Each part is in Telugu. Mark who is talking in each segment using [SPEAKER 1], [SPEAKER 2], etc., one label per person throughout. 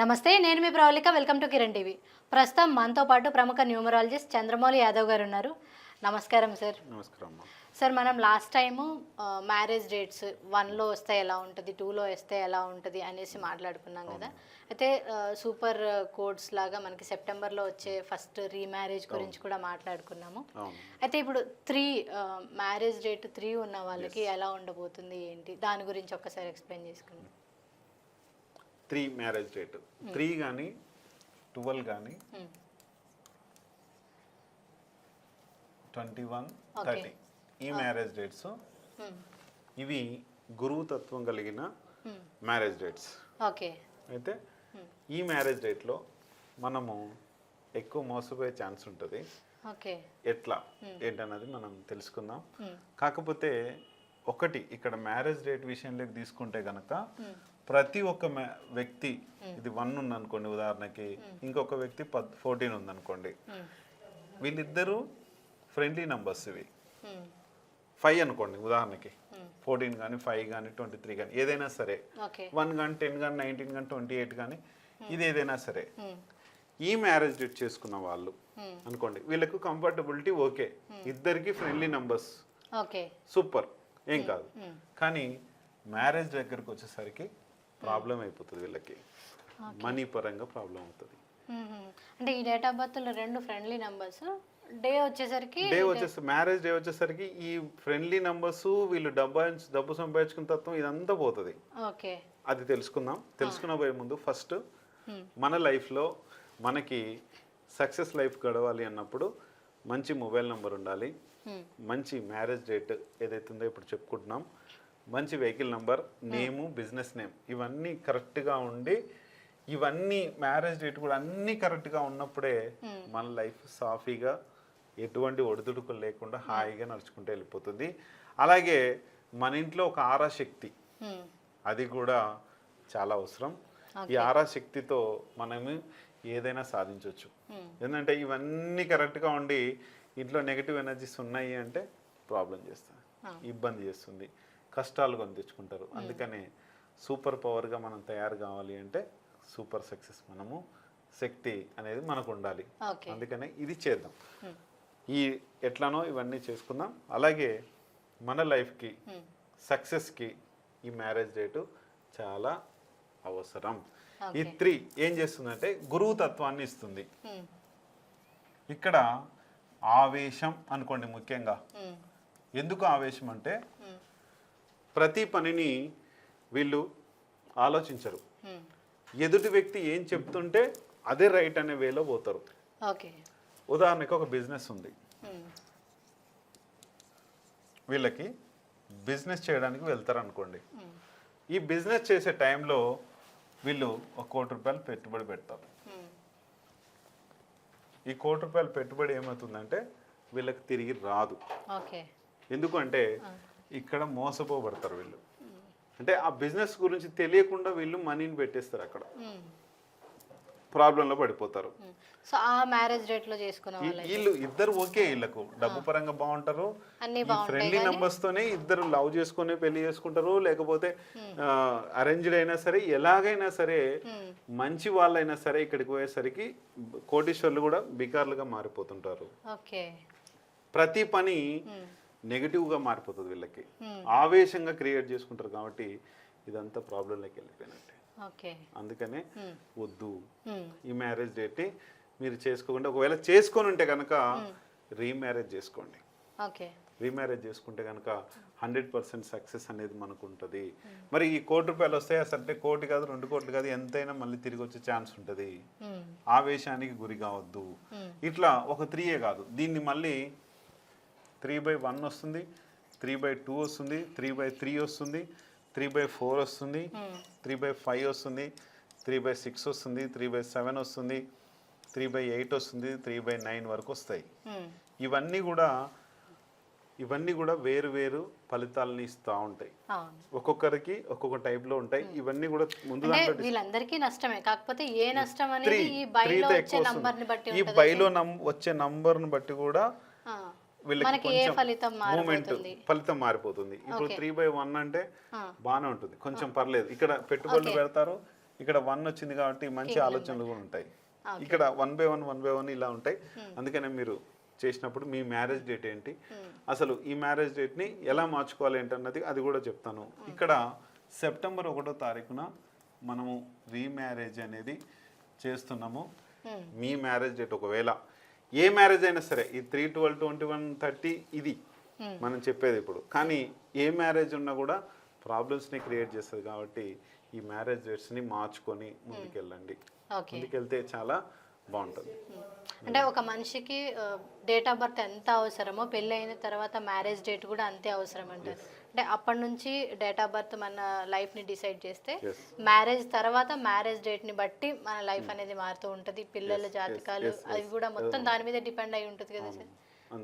[SPEAKER 1] నమస్తే నేను మీ Pravalika welcome to Kiran TV. ప్రస్తుతం మనతో పాటు ప్రముఖ న్యూమరాలజిస్ట్ చంద్రమౌళి యాదవ్ గారు ఉన్నారు నమస్కారం సార్.
[SPEAKER 2] నమస్కారం
[SPEAKER 1] సార్ మనం లాస్ట్ టైము మ్యారేజ్ డేట్స్ వన్లో వస్తే ఎలా ఉంటుంది టూలో వస్తే ఎలా ఉంటుంది అనేసి మాట్లాడుకున్నాం కదా. అయితే సూపర్ కోడ్స్ లాగా మనకి సెప్టెంబర్లో వచ్చే ఫస్ట్ రీమ్యారేజ్ గురించి కూడా మాట్లాడుకున్నాము. అయితే ఇప్పుడు త్రీ మ్యారేజ్ డేట్ త్రీ ఉన్న వాళ్ళకి ఎలా ఉండబోతుంది ఏంటి? దాని గురించి ఒక్కసారి ఎక్స్ప్లెయిన్ చేసుకుందాం.
[SPEAKER 2] Three marriage date. త్రీ కానీ ట్వెల్వ్ కానీ
[SPEAKER 1] Hmm.
[SPEAKER 2] Twenty one. థర్టీ. ఈ మ్యారేజ్ డేట్స్.
[SPEAKER 1] Hmm.
[SPEAKER 2] ఇవి గురువు తత్వం కలిగిన
[SPEAKER 1] Hmm.
[SPEAKER 2] Marriage dates.
[SPEAKER 1] ఓకే
[SPEAKER 2] అయితే ఈ మ్యారేజ్ డేట్లో మనము ఎక్కువ మోసపోయే ఛాన్స్ ఉంటుంది.
[SPEAKER 1] ఓకే
[SPEAKER 2] ఎట్లా? ఏంటన్నది మనం తెలుసుకుందాం. కాకపోతే ఒకటి ఇక్కడ మ్యారేజ్ డేట్ విషయంలోకి తీసుకుంటే గనక ప్రతి ఒక్క మ్యా- వ్యక్తి ఇది వన్ ఉందనుకోండి ఉదాహరణకి ఇంకొక వ్యక్తి పద్ ఫోర్టీన్ ఉందనుకోండి. వీళ్ళిద్దరూ ఫ్రెండ్లీ నంబర్స్ ఇవి. ఫైవ్ అనుకోండి ఉదాహరణకి. ఫోర్టీన్ కానీ ఫైవ్ కానీ ట్వంటీ త్రీ కానీ ఏదైనా సరే. వన్ కానీ టెన్ కానీ నైన్టీన్ కానీ ట్వంటీ ఎయిట్ కానీ ఇది ఏదైనా సరే. ఈ మ్యారేజ్ డేట్ చేసుకున్న వాళ్ళు. అనుకోండి వీళ్ళకు కంఫర్టబిలిటీ ఓకే. ఇద్దరికి ఫ్రెండ్లీ నంబర్స్.
[SPEAKER 1] ఓకే.
[SPEAKER 2] సూపర్. ఏం కాదు. కానీ మ్యారేజ్ దగ్గరకు వచ్చేసరికి ప్రాబ్లం అయిపోతుంది వీళ్ళకి. మనీ పరంగా ప్రాబ్లం అవుతుంది.
[SPEAKER 1] అంటే ఈ డేట్ ఆఫ్ బర్త్లో రెండు ఫ్రెండ్లీ నెంబర్స్ డే వచ్చేసరికి
[SPEAKER 2] డే వచ్చేసి మ్యారేజ్ డే వచ్చేసరికి ఈ ఫ్రెండ్లీ నంబర్స్ వీళ్ళు డబ్బా డబ్బు సంపాదించుకున్న తత్వం ఇదంతా పోతుంది.
[SPEAKER 1] ఓకే.
[SPEAKER 2] అది తెలుసుకుందాం. తెలుసుకున్న పోయే ముందు ఫస్ట్. మన లైఫ్లో మనకి సక్సెస్ లైఫ్ గడవాలి అన్నప్పుడు మంచి మొబైల్ నెంబర్ ఉండాలి. మంచి మ్యారేజ్ డేట్ ఏదైతే ఉందో ఇప్పుడు చెప్పుకుంటున్నాం. మంచి vehicle number name business name. ఇవన్నీ కరెక్ట్గా ఉండి ఇవన్నీ మ్యారేజ్ డేట్ కూడా అన్నీ కరెక్ట్గా ఉన్నప్పుడే మన లైఫ్ సాఫీగా ఎటువంటి ఒడిదుడుకులు లేకుండా హాయిగా నడుచుకుంటూ వెళ్ళిపోతుంది. అలాగే మన ఇంట్లో ఒక ఆరా శక్తి. అది కూడా చాలా అవసరం. ఈ ఆరా శక్తితో మనము ఏదైనా సాధించవచ్చు. ఎందుకంటే ఇవన్నీ కరెక్ట్గా ఉండి ఇంట్లో నెగిటివ్ ఎనర్జీస్ ఉన్నాయి అంటే ప్రాబ్లం చేస్తుంది. ఇబ్బంది చేస్తుంది. కష్టాలు కొని తెచ్చుకుంటారు అందుకనే సూపర్ పవర్గా మనం తయారు కావాలి అంటే సూపర్ సక్సెస్ మనము శక్తి అనేది మనకు ఉండాలి అందుకనే ఇది చేద్దాం
[SPEAKER 1] Hmm.
[SPEAKER 2] ఈ ఎట్లానో ఇవన్నీ చేసుకుందాం అలాగే మన లైఫ్కి
[SPEAKER 1] Hmm.
[SPEAKER 2] సక్సెస్కి ఈ మ్యారేజ్ డేటు చాలా అవసరం ఈ త్రీ ఏం చేస్తుందంటే గురువు తత్వాన్ని ఇస్తుంది. ఇక్కడ ఆవేశం అనుకోండి ముఖ్యంగా. ఎందుకు ఆవేశం అంటే. ప్రతి పనిని వీళ్ళు ఆలోచించరు. ఎదుటి వ్యక్తి ఏం చెప్తుంటే అదే రైట్ అనే వేలో పోతారు ఉదాహరణకి ఒక బిజినెస్ ఉంది. వీళ్ళకి బిజినెస్ చేయడానికి వెళ్తారు అనుకోండి. ఈ బిజినెస్ చేసే టైంలో వీళ్ళు ఒక కోటి రూపాయలు పెట్టుబడి పెడతారు. ఈ కోటి రూపాయల పెట్టుబడి ఏమవుతుందంటే వీళ్ళకి తిరిగి రాదు
[SPEAKER 1] ఓకే
[SPEAKER 2] ఎందుకంటే ఇక్కడ మోసపోబడతారు వీళ్ళు. అంటే ఆ బిజినెస్ గురించి తెలియకుండా వీళ్ళు మనీని పెట్టేస్తారు అక్కడ. ప్రాబ్లంలో పడిపోతారు.
[SPEAKER 1] సో ఆ మ్యారేజ్ చేసుకున్న వాళ్ళకి
[SPEAKER 2] వీళ్ళు ఇద్దరు ఓకే వీళ్ళకు. డబ్బు పరంగా బాగుంటారు. ఫ్రెండ్లీ నంబర్స్ తోనే ఇద్దరు లవ్ చేసుకుని పెళ్ళి చేసుకుంటారు. లేకపోతే అరేంజ్డ్ అయినా సరే ఎలాగైనా సరే. మంచి వాళ్ళైనా సరే ఇక్కడికి పోయేసరికి కోటీశ్వర్లు కూడా బికార్లుగా మారిపోతుంటారు. ప్రతి పని. నెగిటివ్గా మారిపోతుంది వీళ్ళకి. ఆవేశంగా క్రియేట్ చేసుకుంటారు కాబట్టి ఇదంతా ప్రాబ్లంలోకి వెళ్ళిపోయినట్టే. అందుకనే. వద్దు. ఈ మ్యారేజ్ డేట్ మీరు చేసుకోకుండా ఒకవేళ చేసుకొని ఉంటే కనుక రీమ్యారేజ్ చేసుకోండి. రీమ్యారేజ్ చేసుకుంటే కనుక హండ్రెడ్ పర్సెంట్ సక్సెస్ అనేది మనకు ఉంటుంది మరి ఈ కోటి రూపాయలు వస్తాయి అసలు కోటి కాదు రెండు కోట్లు కాదు ఎంతైనా మళ్ళీ తిరిగి వచ్చే ఛాన్స్ ఉంటుంది. ఆవేశానికి గురి కావద్దు. ఇట్లా ఒక త్రీయే కాదు. దీన్ని మళ్ళీ త్రీ బై వన్ వస్తుంది త్రీ బై టూ వస్తుంది త్రీ బై త్రీ వస్తుంది త్రీ బై ఫోర్ వస్తుంది
[SPEAKER 1] మ్మ్.
[SPEAKER 2] త్రీ బై ఫైవ్ వస్తుంది త్రీ బై సిక్స్ వస్తుంది త్రీ బై సెవెన్ వస్తుంది త్రీ బై ఎయిట్ వస్తుంది త్రీ బై నైన్ వరకు వస్తాయి.
[SPEAKER 1] మ్మ్.
[SPEAKER 2] ఇవన్నీ కూడా ఇవన్నీ కూడా వేరు వేరు ఫలితాలని ఇస్తూ ఉంటాయి. ఒక్కొక్కరికి ఒక్కొక్క టైప్లో ఉంటాయి. ఇవన్నీ కూడా ముందు
[SPEAKER 1] వీళ్ళందరికీ నష్టమే. కాకపోతే ఏ నష్టం అనేది ఈ బైలో వచ్చే
[SPEAKER 2] నంబర్ని
[SPEAKER 1] బట్టి
[SPEAKER 2] ఈ
[SPEAKER 1] ఉంటది.
[SPEAKER 2] బైలో నం వచ్చే బట్టి కూడా. వీళ్ళకి కొంచెం
[SPEAKER 1] ఫలితం
[SPEAKER 2] మూమెంట్ ఫలితం మారిపోతుంది. ఇప్పుడు త్రీ బై వన్ అంటే. బాగానే ఉంటుంది. కొంచెం పర్లేదు. ఇక్కడ పెట్టుబడులు పెడతారు. ఇక్కడ వన్ వచ్చింది కాబట్టి మంచి ఆలోచనలు కూడా ఉంటాయి. ఇక్కడ one by one one by one ఇలా ఉంటాయి. అందుకనే మీరు చేసినప్పుడు మీ మ్యారేజ్ డేట్ ఏంటి? అసలు ఈ మ్యారేజ్ డేట్ని ఎలా మార్చుకోవాలి ఏంటన్నది అది కూడా చెప్తాను. ఇక్కడ సెప్టెంబర్ ఒకటో తారీఖున మనము రీమ్యారేజ్ అనేది చేస్తున్నాము. మీ మ్యారేజ్ డేట్ ఒకవేళ ఏ మ్యారేజ్ అయినా సరే ఈ three twelve twenty one thirty ఇది మనం చెప్పేది ఇప్పుడు. కానీ ఏ మ్యారేజ్ ఉన్నా కూడా ప్రాబ్లమ్స్ని క్రియేట్ చేస్తుంది కాబట్టి ఈ మ్యారేజ్ డేట్స్ని మార్చుకొని ముందుకెళ్ళండి.
[SPEAKER 1] ఓకే
[SPEAKER 2] ముందుకెళ్తే చాలా బాగుంటుంది.
[SPEAKER 1] అంటే ఒక మనిషికి డేట్ ఆఫ్ బర్త్ ఎంత అవసరమో పెళ్ళి అయిన తర్వాత మ్యారేజ్ డేట్ కూడా అంతే అవసరం అంటారు అంటే అప్పటి నుంచి డేట్ ఆఫ్ బర్త్ మన లైఫ్ని డిసైడ్ చేస్తే. మ్యారేజ్ తర్వాత మ్యారేజ్ డేట్ని బట్టి మన లైఫ్ అనేది మారుతూ ఉంటది. పిల్లల జాతకాలు అవి కూడా మొత్తం దాని మీద డిపెండ్ అయి ఉంటుంది కదా సార్.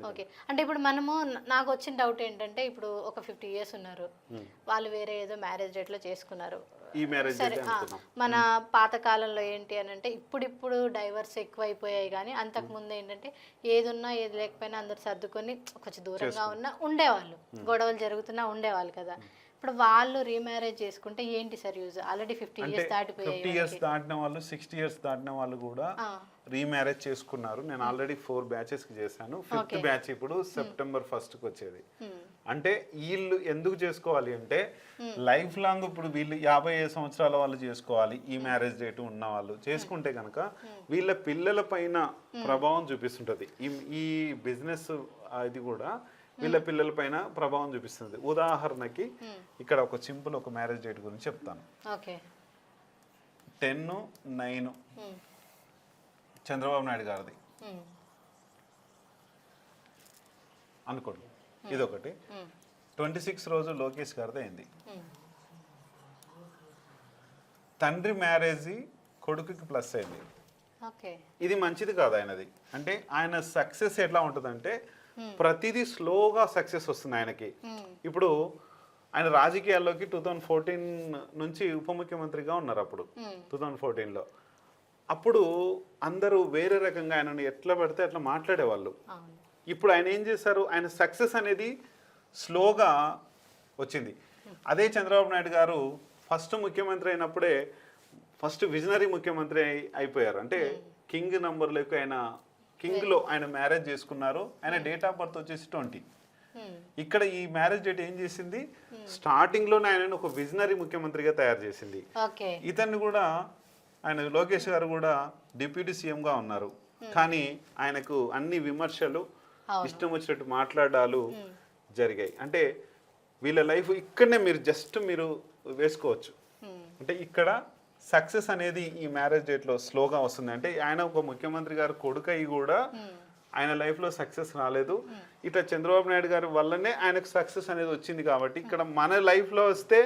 [SPEAKER 1] ఓకే అంటే ఇప్పుడు మనము నాకు వచ్చిన డౌట్ ఏంటంటే ఇప్పుడు ఒక ఫిఫ్టీ ఇయర్స్ ఉన్నారు. వాళ్ళు వేరే ఏదో మ్యారేజ్ డేట్లో చేసుకున్నారు.
[SPEAKER 2] ఈ మ్యారేజ్
[SPEAKER 1] సరే ఆ, మన పాత కాలంలో ఏంటి అని అంటే ఇప్పుడిప్పుడు డైవర్స్ ఎక్కువైపోయాయి కానీ అంతకు ముందు ఏంటంటే ఏది ఉన్నా ఏది లేకపోయినా అందరు సర్దుకొని కొంచెం దూరంగా ఉన్నా ఉండేవాళ్ళు. గొడవలు జరుగుతున్నా ఉండేవాళ్ళు కదా. ఇప్పుడు వాళ్ళు రీమ్యారేజ్ చేసుకుంటే ఏంటి sir use already fifty years దాటిపోయాయి
[SPEAKER 2] fifty years దాటిన వాళ్ళు సిక్స్టీ ఇయర్స్ దాటిన వాళ్ళు కూడా రీమ్యారేజ్ చేసుకున్నారు. నేను ఆల్రెడీ ఫోర్ బ్యాచెస్కి చేశాను. ఫిఫ్త్ బ్యాచ్ ఇప్పుడు సెప్టెంబర్ ఫస్ట్కి వచ్చేది.
[SPEAKER 1] Hmm,
[SPEAKER 2] అంటే వీళ్ళు ఎందుకు చేసుకోవాలి అంటే లైఫ్ లాంగ్ ఇప్పుడు వీళ్ళు యాభై ఐదు సంవత్సరాల వాళ్ళు చేసుకోవాలి ఈ మ్యారేజ్ డేట్ ఉన్న వాళ్ళు. చేసుకుంటే కనుక వీళ్ళ పిల్లల పైన ప్రభావం చూపిస్తుంటది. ఈ ఈ బిజినెస్ ఇది కూడా వీళ్ళ పిల్లల పైన ప్రభావం చూపిస్తుంది. ఉదాహరణకి ఇక్కడ ఒక సింపుల్ ఒక మ్యారేజ్ డేట్ గురించి చెప్తాను. టెన్ నైన్ చంద్రబాబు నాయుడు గారిది. అనుకోండి. ఇదొకటి.
[SPEAKER 1] hmm,
[SPEAKER 2] ట్వంటీ సిక్స్ రోజు లోకేష్ గారిది అయింది. తండ్రి మ్యారేజ్ కొడుకుకి ప్లస్ అయింది. ఇది మంచిది కాదు ఆయనది. అంటే ఆయన సక్సెస్ ఎట్లా ఉంటుందంటే ప్రతిదీ స్లోగా సక్సెస్ వస్తుంది ఆయనకి.
[SPEAKER 1] Hmm,
[SPEAKER 2] ఇప్పుడు ఆయన రాజకీయాల్లోకి టూ థౌజండ్ ఫోర్టీన్ నుంచి ఉప ముఖ్యమంత్రిగా ఉన్నారు అప్పుడు.
[SPEAKER 1] Hmm,
[SPEAKER 2] టూ థౌజండ్ ఫోర్టీన్లో అప్పుడు అందరూ వేరే రకంగా ఆయనను ఎట్లా పడితే అట్లా మాట్లాడేవాళ్ళు. ఇప్పుడు ఆయన ఏం చేశారు? ఆయన సక్సెస్ అనేది స్లోగా వచ్చింది. అదే చంద్రబాబు నాయుడు గారు ఫస్ట్ ముఖ్యమంత్రి అయినప్పుడే ఫస్ట్ విజనరీ ముఖ్యమంత్రి అయి- అయిపోయారు. అంటే కింగ్ నంబర్లోకి ఆయన కింగ్లో ఆయన మ్యారేజ్ చేసుకున్నారు. ఆయన డేట్ ఆఫ్ బర్త్ వచ్చేసి ట్వంటీ.
[SPEAKER 1] Hmm,
[SPEAKER 2] ఇక్కడ ఈ మ్యారేజ్ డేట్ ఏం చేసింది? స్టార్టింగ్లోనే ఆయన ఒక విజనరీ ముఖ్యమంత్రిగా తయారు చేసింది. ఇతన్ని కూడా ఆయన లోకేష్ గారు కూడా డిప్యూటీ సీఎంగా ఉన్నారు. కానీ ఆయనకు అన్ని విమర్శలు. ఇష్టం వచ్చినట్టు మాట్లాడాలు జరిగాయి. అంటే వీళ్ళ లైఫ్ ఇక్కడనే మీరు జస్ట్ మీరు వేసుకోవచ్చు.
[SPEAKER 1] Hmm,
[SPEAKER 2] అంటే ఇక్కడ సక్సెస్ అనేది ఈ మ్యారేజ్ డేట్లో స్లోగా వస్తుంది. అంటే ఆయన ఒక ముఖ్యమంత్రి గారు కొడుకు అయి కూడా
[SPEAKER 1] hmm.
[SPEAKER 2] ఆయన లైఫ్లో సక్సెస్ రాలేదు. ఇట్లా చంద్రబాబు నాయుడు గారి వల్లనే ఆయనకు సక్సెస్ అనేది వచ్చింది కాబట్టి ఇక్కడ మన లైఫ్లో వస్తే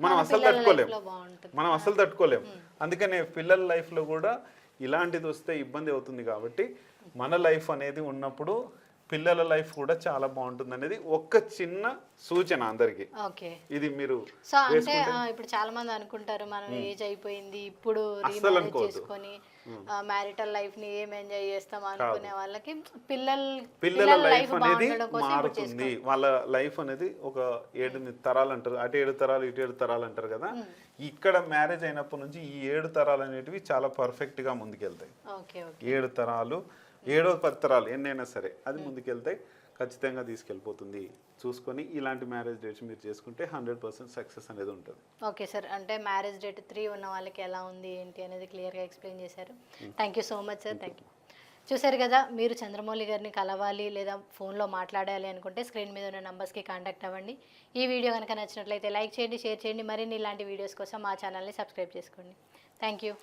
[SPEAKER 2] మనం అసలు తట్టుకోలేం. మనం అసలు తట్టుకోలేం. అందుకనే పిల్లల లైఫ్లో కూడా ఇలాంటిది వస్తే ఇబ్బంది అవుతుంది కాబట్టి మన లైఫ్ అనేది ఉన్నప్పుడు పిల్లల లైఫ్ కూడా చాలా బాగుంటుంది అనేది ఒక్క చిన్న సూచన అందరికి.
[SPEAKER 1] ఓకే.
[SPEAKER 2] ఇది మీరు
[SPEAKER 1] సో అంటే ఇప్పుడు చాలా మంది అనుకుంటారు మనం ఏజ్ అయిపోయింది ఇప్పుడు. చేసుకొని మ్యారిటల్ లైఫ్ని ఏం ఎంజాయ్ చేస్తాం అనుకునే వాళ్ళకి పిల్లల
[SPEAKER 2] పిల్లల లైఫ్ అనేది మారుతుంది. వాళ్ళ లైఫ్ అనేది ఒక ఏడు తరాలు అంటారు అటు ఏడు తరాలు ఇటు ఏడు తరాలు అంటారు కదా. ఇక్కడ మ్యారేజ్ అయినప్పటి నుంచి ఈ ఏడు తరాలు అనేటివి చాలా పర్ఫెక్ట్గా ముందుకెళ్తాయి. ఏడు తరాలు ఏడో పది తరాలు ఎన్నైనా సరే అది ముందుకెళ్తాయి ఖచ్చితంగా తీసుకెళ్ళిపోతుంది. చూసుకొని ఇలాంటి మ్యారేజ్ డేట్స్ మీరు చేసుకుంటే హండ్రెడ్ పర్సెంట్ సక్సెస్ అనేది ఉంటుంది.
[SPEAKER 1] ఓకే సార్ అంటే మ్యారేజ్ డేట్ త్రీ ఉన్న వాళ్ళకి ఎలా ఉంది ఏంటి అనేది క్లియర్గా ఎక్స్ప్లెయిన్ చేశారు. Thank you so much sir thank you చూశారు కదా మీరు చంద్రమౌళి గారిని కలవాలి లేదా ఫోన్లో మాట్లాడాలి అనుకుంటే స్క్రీన్ మీద ఉన్న నంబర్స్కి కాంటాక్ట్ అవ్వండి. ఈ వీడియో కనుక నచ్చినట్లయితే లైక్ చేయండి షేర్ చేయండి. మరిన్ని ఇలాంటి వీడియోస్ కోసం మా ఛానల్ని సబ్స్క్రైబ్ చేసుకోండి. Thank you